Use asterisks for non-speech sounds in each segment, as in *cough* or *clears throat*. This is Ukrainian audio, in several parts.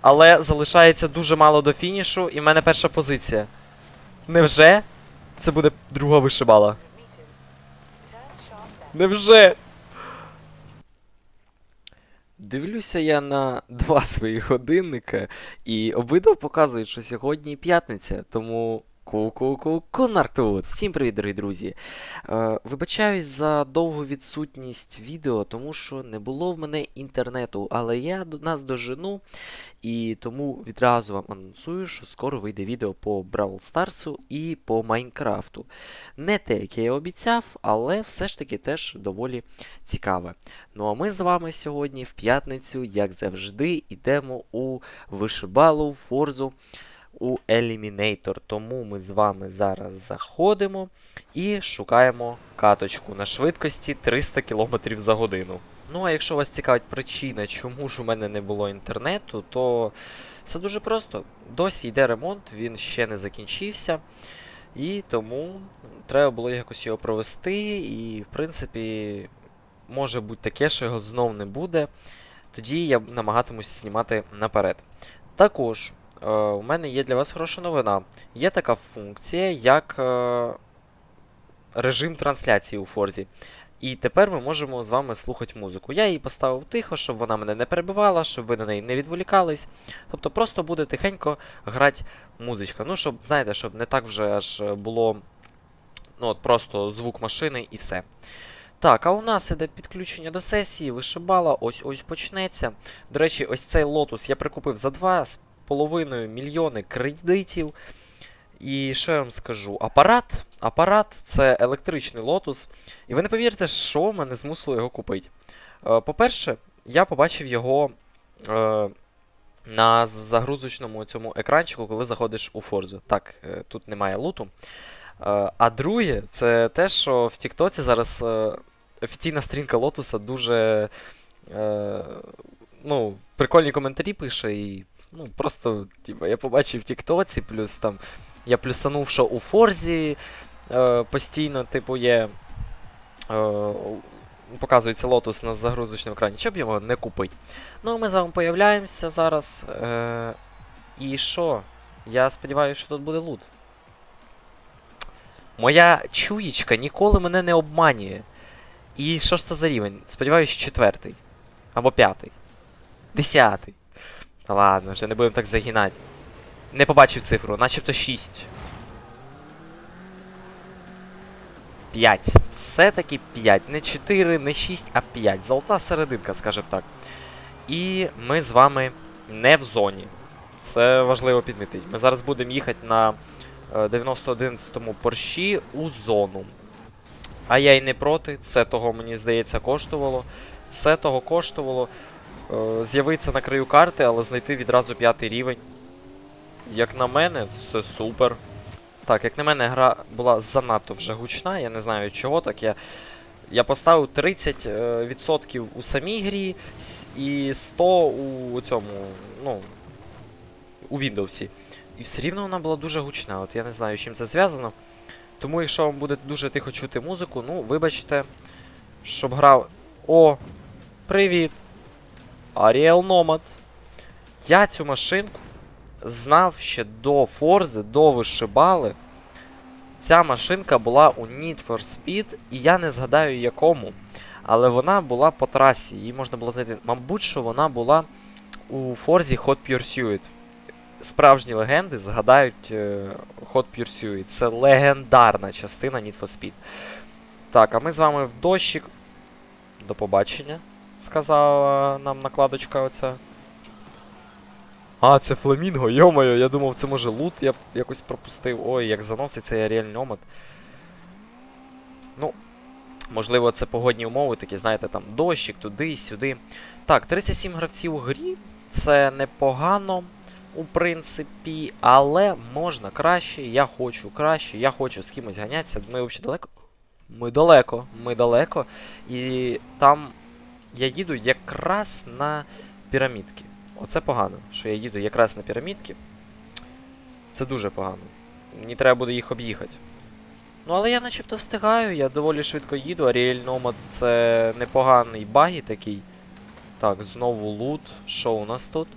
Але залишається дуже мало до фінішу, і в мене перша позиція. Невже це буде друга вишибала? Невже? Дивлюся я на два свої годинника, і обидва показують, що сьогодні п'ятниця, тому ку-ку-ку Кунарк тут. Всім привіт, дорогі друзі. Е, вибачаюсь за довгу відсутність відео, тому що не було в мене інтернету, але я до нас дожену, і тому відразу вам анонсую, що скоро вийде відео по Бравл Старсу і по Майнкрафту. Не те, яке я обіцяв, але все ж таки теж доволі цікаве. Ну а ми з вами сьогодні в п'ятницю, як завжди, йдемо у вишибалу, форзу, у Eliminator. Тому ми з вами зараз заходимо і шукаємо каточку на швидкості 300 км за годину. Ну, а якщо вас цікавить причина, чому ж у мене не було інтернету, то це дуже просто. Досі йде ремонт, він ще не закінчився. І тому треба було якось його провести. І, в принципі, може бути таке, що його знов не буде. Тоді я намагатимусь знімати наперед. Також у мене є для вас хороша новина. Є така функція, як е, режим трансляції у Форзі. І тепер ми можемо з вами слухати музику. Я її поставив тихо, щоб вона мене не перебивала, щоб ви на неї не відволікались. Тобто просто буде тихенько грати музичка. Ну, щоб, знаєте, щоб не так вже аж було ну, от просто звук машини і все. Так, а у нас іде підключення до сесії, вишибала, ось ось почнеться. До речі, ось цей лотус я прикупив за 2,5 мільйони кредитів. І що я вам скажу? Апарат. Апарат це електричний лотус. І ви не повірите, що мене змусило його купити. Е, По-перше, я побачив його е, на загрузочному цьому екранчику, коли заходиш у Форзу. Так, е, тут немає луту. А друге, це те, що в Тіктоці зараз офіційна стрінка Лотуса дуже ну, прикольні коментарі пише і ну, просто, типу, я побачив в Тіктоці, плюс там я плюсанув, що у Форзі е, постійно, типу, є. Е, показується лотус на загрузочному екрані, щоб його не купити. Ну, ми з вами появляємося зараз. Е, і що? Я сподіваюся, що тут буде лут. Моя чуєчка ніколи мене не обманює. І що ж це за рівень? Сподіваюсь, четвертий. Або п'ятий. Десятий. Та ладно, вже не будемо так загинати. Не побачив цифру, начебто 6. 5. Все-таки 5. Не 4, не 6, а 5. Золота серединка, скажімо так. І ми з вами не в зоні. Це важливо підмітити. Ми зараз будемо їхати на е, 911-му порші у зону. А я й не проти. Це того, мені здається, коштувало. Це того коштувало. Е, З'явитися на краю карти, але знайти відразу п'ятий рівень. Як на мене, все супер. Так, як на мене, гра була занадто вже гучна, я не знаю чого так. Я я поставив 30% у самій грі і 100 у цьому, ну, у Windows. І все рівно вона була дуже гучна. От я не знаю, з чим це зв'язано. Тому, якщо вам буде дуже тихо чути музику, ну, вибачте, щоб грав. О! Привіт! Аріел Номад. Я цю машинку знав ще до Форзи, до вишибали. Ця машинка була у Need for Speed, і я не згадаю якому. Але вона була по трасі, її можна було знайти. Мабуть, що вона була у Форзі Hot Pursuit. Справжні легенди згадають е, Hot Pursuit. Це легендарна частина Need for Speed. Так, а ми з вами в дощик. До побачення, сказала нам накладочка оця. А, це фламінго, йомайо, я думав, це може лут, я якось пропустив. Ой, як заносить цей Аріель Номад. Ну, можливо, це погодні умови, такі, знаєте, там дощик, туди, сюди. Так, 37 гравців у грі. Це непогано, у принципі, але можна краще. Я хочу краще, я хочу з кимось ганятися. Ми взагалі далеко. Ми далеко, ми далеко. І там я їду якраз на пірамідки. Оце погано, що я їду якраз на пірамідки. Це дуже погано. Мені треба буде їх об'їхати. Ну, але я начебто встигаю, я доволі швидко їду. Аріель Номад це непоганий багі такий. Так, знову лут. Що у нас тут?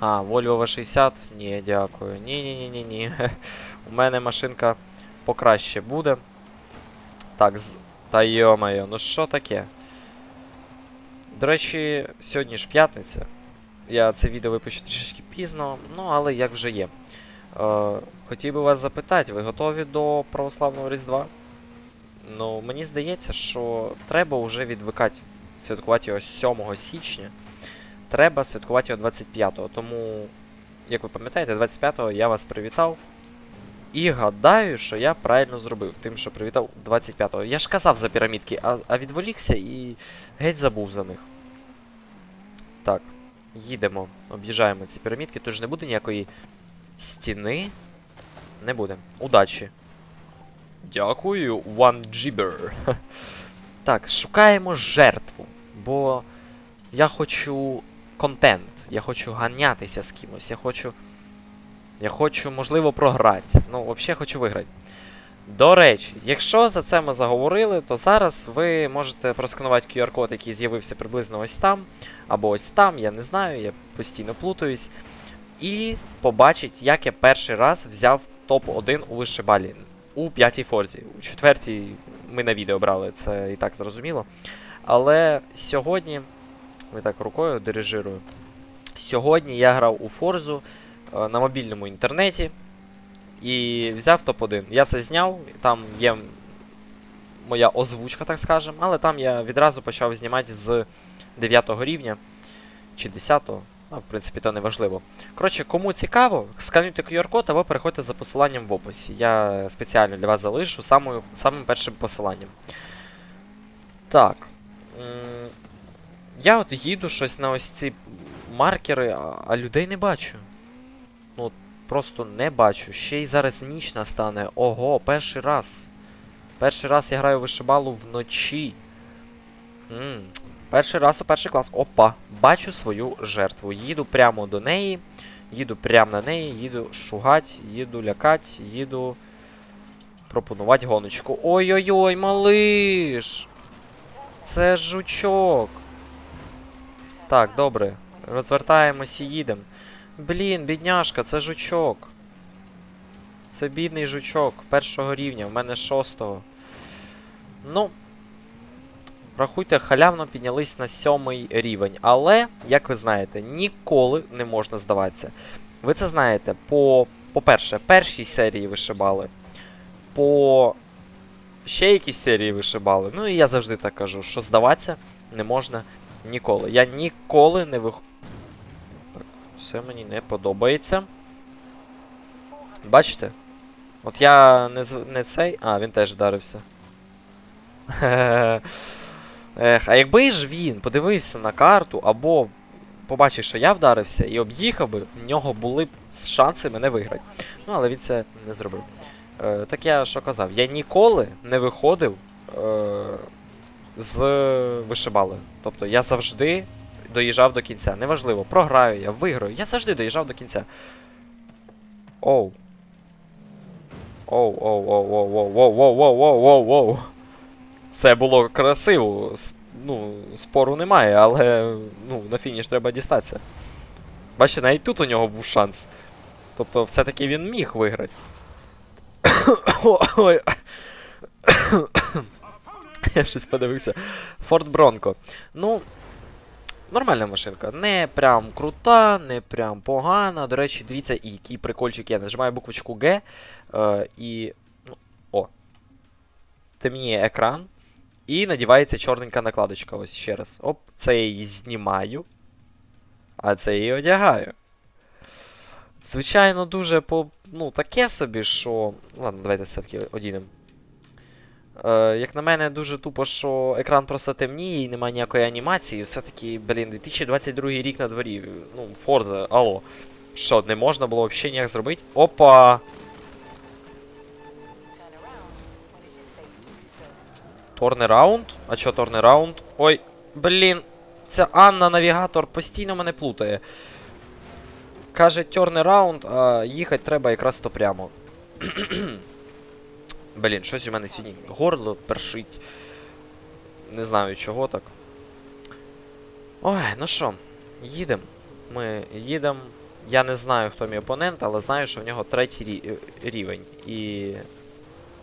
А, Volvo V60? Ні, дякую. Ні-ні-ні-ні-ні. *laughs* У мене машинка покраще буде. Так, з... та йо-моє, ну що таке? До речі, сьогодні ж п'ятниця. Я це відео випущу трішки пізно, ну але як вже є. Е, хотів би вас запитати, ви готові до православного Різдва? Ну, мені здається, що треба вже відвикати святкувати його 7 січня. Треба святкувати його 25-го. Тому, як ви пам'ятаєте, 25-го я вас привітав. І гадаю, що я правильно зробив, тим, що привітав 25-го. Я ж казав за пірамідки, а, а відволікся і геть забув за них. Так, їдемо, об'їжджаємо ці пірамідки, тож не буде ніякої стіни. Не буде. Удачі. Дякую, One Jibber. *laughs* Так, шукаємо жертву. Бо я хочу контент. Я хочу ганятися з кимось. Я хочу. Я хочу, можливо, програти. Ну, взагалі хочу виграти. До речі, якщо за це ми заговорили, то зараз ви можете просканувати QR-код, який з'явився приблизно ось там, або ось там, я не знаю, я постійно плутаюсь. І побачить, як я перший раз взяв топ-1 у вишибалі у п'ятій форзі. У четвертій ми на відео брали, це і так зрозуміло. Але сьогодні, ми так рукою дирижирую. Сьогодні я грав у Форзу е, на мобільному інтернеті і взяв топ-1. Я це зняв, там є моя озвучка, так скажем, але там я відразу почав знімати з 9 рівня чи 10, а в принципі то не важливо. Коротше, кому цікаво, скануйте QR-код або переходьте за посиланням в описі. Я спеціально для вас залишу самою, самим першим посиланням. Так. Я от їду щось на ось ці маркери, а людей не бачу. Просто не бачу. Ще й зараз ніч настане. Ого, перший раз. Перший раз я граю вишибалу вночі. м Перший раз у перший клас. Опа, бачу свою жертву. Їду прямо до неї. Їду прямо на неї, їду шугать, їду лякать, їду пропонувати гоночку. Ой-ой-ой, малиш! Це жучок. Так, добре. Розвертаємось і їдемо. Блін, бідняшка, це жучок. Це бідний жучок першого рівня, в мене шостого. Ну, рахуйте, халявно піднялись на сьомий рівень. Але, як ви знаєте, ніколи не можна здаватися. Ви це знаєте по, по-перше, першій серії вишибали, по ще якісь серії вишибали. Ну і я завжди так кажу, що здаватися не можна ніколи. Я ніколи не вих... Це мені не подобається. Бачите? От я не, не цей. А, він теж вдарився. *laughs* Ех, а якби ж він подивився на карту, або побачив, що я вдарився, і об'їхав би, в нього були б шанси мене виграти. Ну, але він це не зробив. Е, так я що казав, я ніколи не виходив е, з вишибали. Тобто я завжди доїжджав до кінця. Неважливо, програю я, виграю. Я завжди доїжджав до кінця. Оу. Оу, оу, оу, оу, оу, оу, оу, оу, оу, оу. Це було красиво. Ну, спору немає, але ну, на фініш треба дістатися. Бачите, навіть тут у нього був шанс. Тобто, все-таки він міг виграти. Я щось подивився. Форт Бронко. Ну, нормальна машинка. Не прям крута, не прям погана. До речі, дивіться, який прикольчик я нажимаю буквочку Г. Е, і. Ну, о. Темніє екран. І надівається чорненька накладочка. Ось ще раз. Оп, це я її знімаю. А це її одягаю. Звичайно, дуже по. Ну, таке собі, що. Ладно, давайте все-таки одінемо. Е, як на мене, дуже тупо, що екран просто темніє і немає ніякої анімації. Все-таки, блін, 2022 рік на дворі. Ну, Форза, алло. Що, не можна було взагалі ніяк зробити? Опа! Торнераунд? А чо торнераунд? Ой, блін, ця Анна навігатор постійно мене плутає. Каже торнераунд, а їхати треба якраз то прямо. *clears throat* Блін, щось у мене сьогодні горло першить. Не знаю чого так. Ой, ну що, їдемо. Ми їдемо Я не знаю, хто мій опонент, але знаю, що в нього третій рі- е, рівень. І...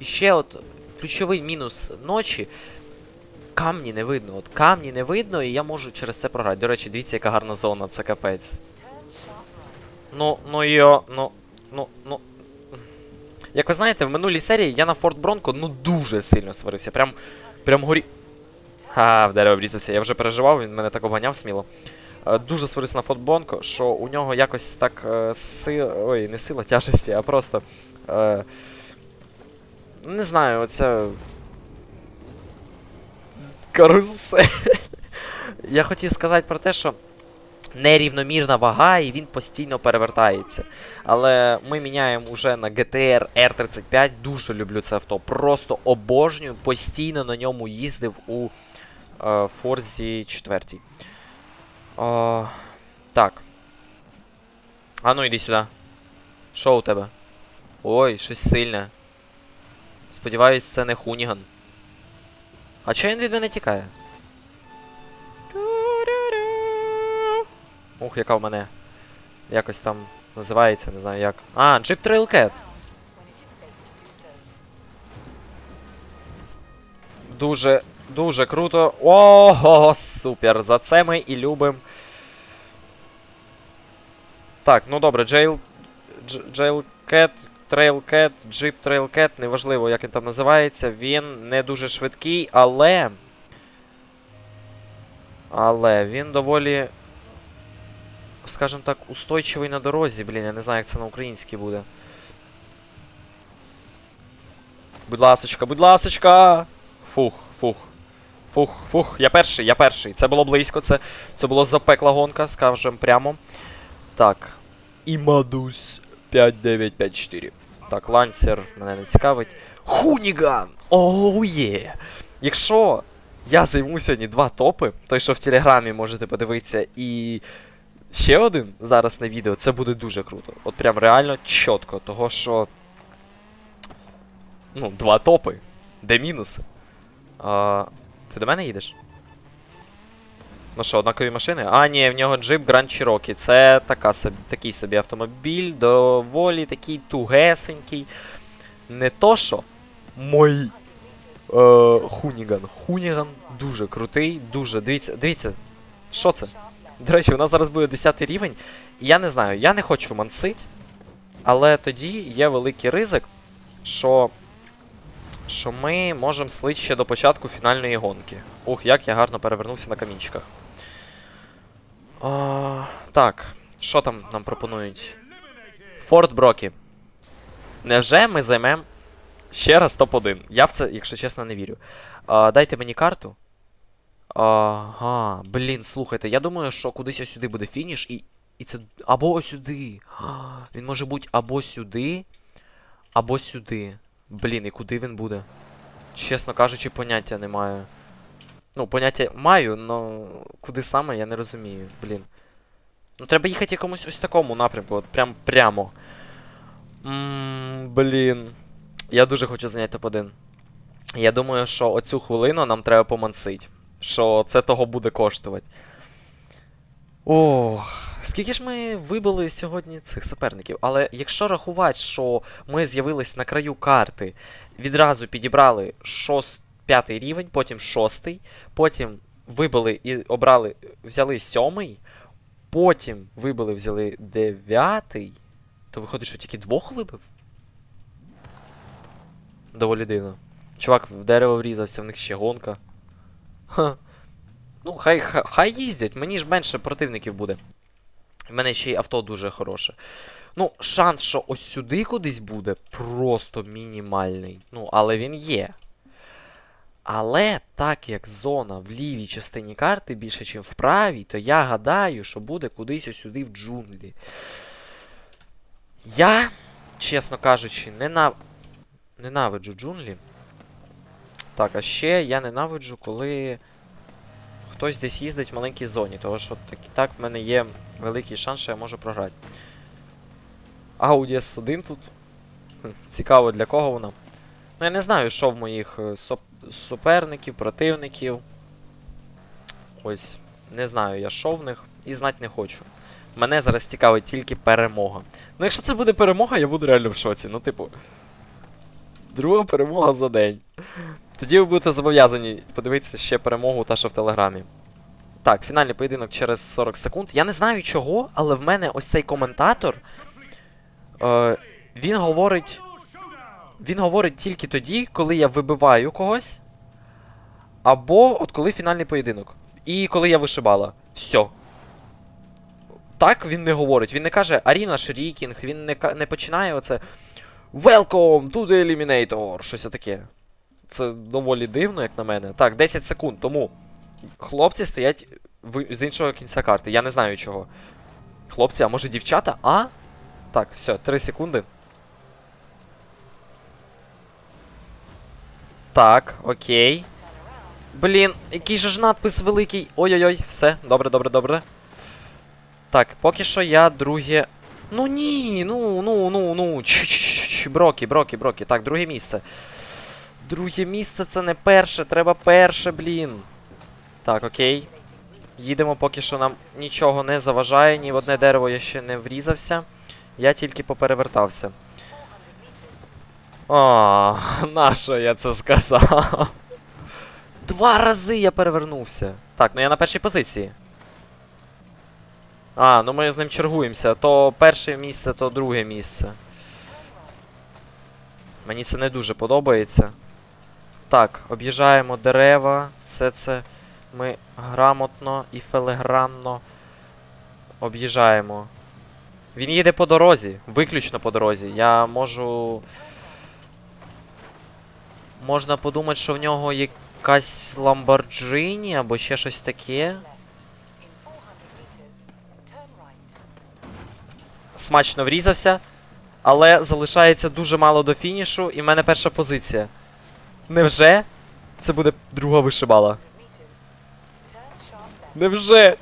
і ще от ключовий мінус ночі. Камні не видно. От камні не видно, і я можу через це програти. До речі, дивіться, яка гарна зона, це капець. Ну, ну йо, ну, ну, ну. Як ви знаєте, в минулій серії я на Форт Бронко ну дуже сильно сварився. Прям, прям горі. Ха, в дерево врізався. Я вже переживав, він мене так обганяв сміло. Е, Дуже сварився на Форт Бронко, що у нього якось так е, сила. Ой, не сила тяжесті, а просто. Е, не знаю, оця. Карусель. *laughs* Я хотів сказати про те, що нерівномірна вага, і він постійно перевертається. Але ми міняємо уже на GTR R35. Дуже люблю це авто. Просто обожнюю. Постійно на ньому їздив у е, Форзі 4. О, так. А ну йди сюди. Що у тебе? Ой, щось сильне. Сподіваюсь, це не Хуніган. А чого він від мене тікає? Ух, яка в мене. Якось там називається, не знаю як. А, Jeep Trailcat. Дуже, дуже круто. Ого, супер! За це ми і любим. Так, ну добре, Jail. Jailcat, Trailcat, Jeep Trailcat, неважливо, як він там називається. Він не дуже швидкий, але. Але він доволі. Скажімо так, устойчивий на дорозі, блін, я не знаю, як це на українській буде. Будь ласочка, будь ласочка! Фух, фух. Фух, фух, я перший, я перший. Це було близько, це, це було запекла гонка, скажем прямо. Так. Імадус 5954. Так, лансер мене не цікавить. Хуніган! Оу є! Якщо я займу сьогодні два топи, той, що в Телеграмі можете подивитися, і ще один зараз на відео, це буде дуже круто. От прям реально чітко, того що. Ну, два топи. Де мінуси? А, ти до мене їдеш? Ну що, однакові машини? А, ні, в нього джип Grand Cherokee. Це така собі, такий собі автомобіль, доволі такий тугесенький. Не то що мой е, Хуніган. Хуніган дуже крутий, дуже. Дивіться, дивіться, що це? До речі, у нас зараз буде 10 рівень. І я не знаю, я не хочу мансить, але тоді є великий ризик, що. Що ми можемо слити ще до початку фінальної гонки. Ух, як я гарно перевернувся на камінчиках. А, так, що там нам пропонують? Форт Брокі. Невже ми займемо ще раз топ-1? Я в це, якщо чесно, не вірю. А, дайте мені карту. Ага, блін, слухайте, я думаю, що кудись ось сюди буде фініш, і. І це. Або ось сюди. *gasps* Він може бути або сюди, або сюди. Блін, і куди він буде? Чесно кажучи, поняття не маю. Ну, поняття маю, але куди саме, я не розумію, блін. Ну, треба їхати якомусь ось такому напрямку, от прям прямо. Ммм, блін. Я дуже хочу зайняти топ-1. Я думаю, що оцю хвилину нам треба помансить. Що це того буде коштувати. Ох, скільки ж ми вибили сьогодні цих суперників. Але якщо рахувати, що ми з'явились на краю карти, відразу підібрали шост, п'ятий рівень, потім шостий, потім вибили і обрали, взяли сьомий, потім вибили, взяли дев'ятий, то виходить, що тільки двох вибив? Доволі дивно. Чувак в дерево врізався, в них ще гонка. Ну, хай, хай, їздять, мені ж менше противників буде. В мене ще й авто дуже хороше. Ну, шанс, що ось сюди кудись буде, просто мінімальний. Ну, але він є. Але так як зона в лівій частині карти більше, ніж в правій, то я гадаю, що буде кудись ось сюди в джунглі. Я, чесно кажучи, ненав... ненавиджу джунглі. Так, а ще я ненавиджу, коли хтось десь їздить в маленькій зоні, тому що так, так в мене є великий шанс, що я можу програти. Audi S1 тут. Цікаво для кого вона. Ну, я не знаю, що в моїх е, соп- суперників, противників. Ось, не знаю я, що в них, і знати не хочу. Мене зараз цікавить тільки перемога. Ну, якщо це буде перемога, я буду реально в шоці. Ну, типу. Друга перемога за день. Тоді ви будете зобов'язані подивитися ще перемогу та що в телеграмі. Так, фінальний поєдинок через 40 секунд. Я не знаю чого, але в мене ось цей коментатор. Е, він говорить. Він говорить тільки тоді, коли я вибиваю когось. Або от коли фінальний поєдинок. І коли я вишибала. Все. Так він не говорить. Він не каже Аріна Шрікінг, він не, не починає оце. Welcome to the Eliminator. Щось таке. Це доволі дивно, як на мене. Так, 10 секунд. Тому хлопці стоять з іншого кінця карти. Я не знаю чого. Хлопці, а може дівчата? А? Так, все, 3 секунди. Так, окей. Блін, який же ж надпис великий. Ой-ой-ой, все, добре, добре, добре. Так, поки що я друге. Ну ні, ну, ну, ну, ну. Ч-ч-ч, Брокі, брокі, брокі. Так, друге місце. Друге місце це не перше, треба перше, блін. Так, окей. Їдемо, поки що нам нічого не заважає, ні в одне дерево я ще не врізався. Я тільки поперевертався. А, нащо я це сказав? Два рази я перевернувся. Так, ну я на першій позиції. А, ну ми з ним чергуємося. То перше місце, то друге місце. Мені це не дуже подобається. Так, об'їжджаємо дерева, все це ми грамотно і фелегранно об'їжджаємо. Він їде по дорозі, виключно по дорозі. Я можу. Можна подумати, що в нього якась Ламборджині або ще щось таке. In 400 meters, turn right. Смачно врізався, але залишається дуже мало до фінішу, і в мене перша позиція. Невже? Це буде друга вишибала. 100 meters. Turn sharp left. Невже?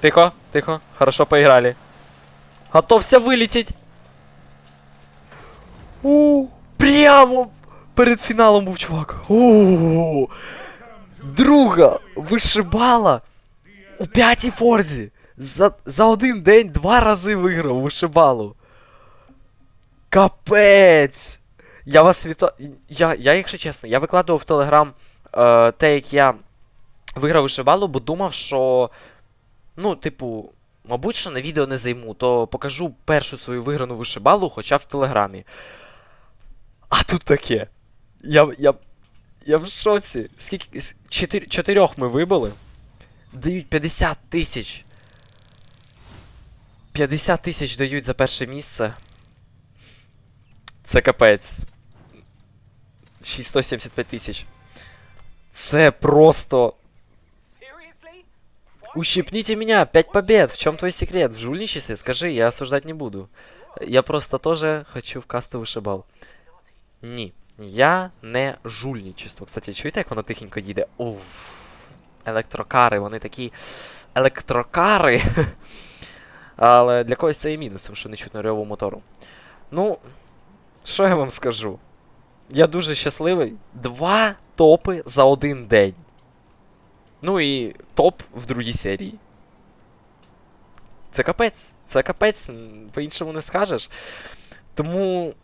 Тихо, тихо, хорошо поиграли. Готовься вилетіть. У, прямо перед фіналом був чувак. У, друга вишибала у п'ятій форзі. За, за один день два рази виграв вишибалу. Капець! Я вас вітаю. Я, я, якщо чесно, я викладував в Телеграм е, те, як я виграв вишибалу, бо думав, що. Ну, типу, мабуть, що на відео не займу, то покажу першу свою виграну вишибалу, хоча в Телеграмі. А тут таке. Я. я. Я в шоці. Скільки. Чотир, чотирьох ми вибили. Дають 50 тисяч. 50 тисяч дають за перше місце. Це капець. 675 тисяч. Це просто... Ущипните меня, 5 побед. В чем твой секрет? В жульничестве? Скажи, я осуждать не буду. Я просто тоже хочу в касту вишибал. Ні. Я не жульничество. Кстати, чуєте, як воно тихенько їде? Уф. Електрокари, вони такі електрокари. *laughs* Але для когось це і мінусом, що не чутно реву мотору. Ну, що я вам скажу? Я дуже щасливий. Два топи за один день. Ну і топ в другій серії. Це капець. Це капець, по-іншому не скажеш. Тому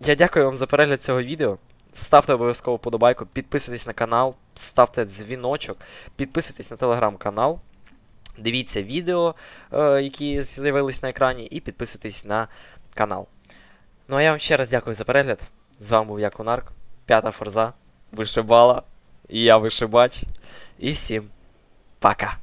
я дякую вам за перегляд цього відео. Ставте обов'язково вподобайку, підписуйтесь на канал, ставте дзвіночок, підписуйтесь на телеграм-канал. Дивіться відео, е, які з'явились на екрані, і підписуйтесь на канал. Ну а я вам ще раз дякую за перегляд. З вами був я Конарк, п'ята форза, вишибала, і я вишибач. І всім пока.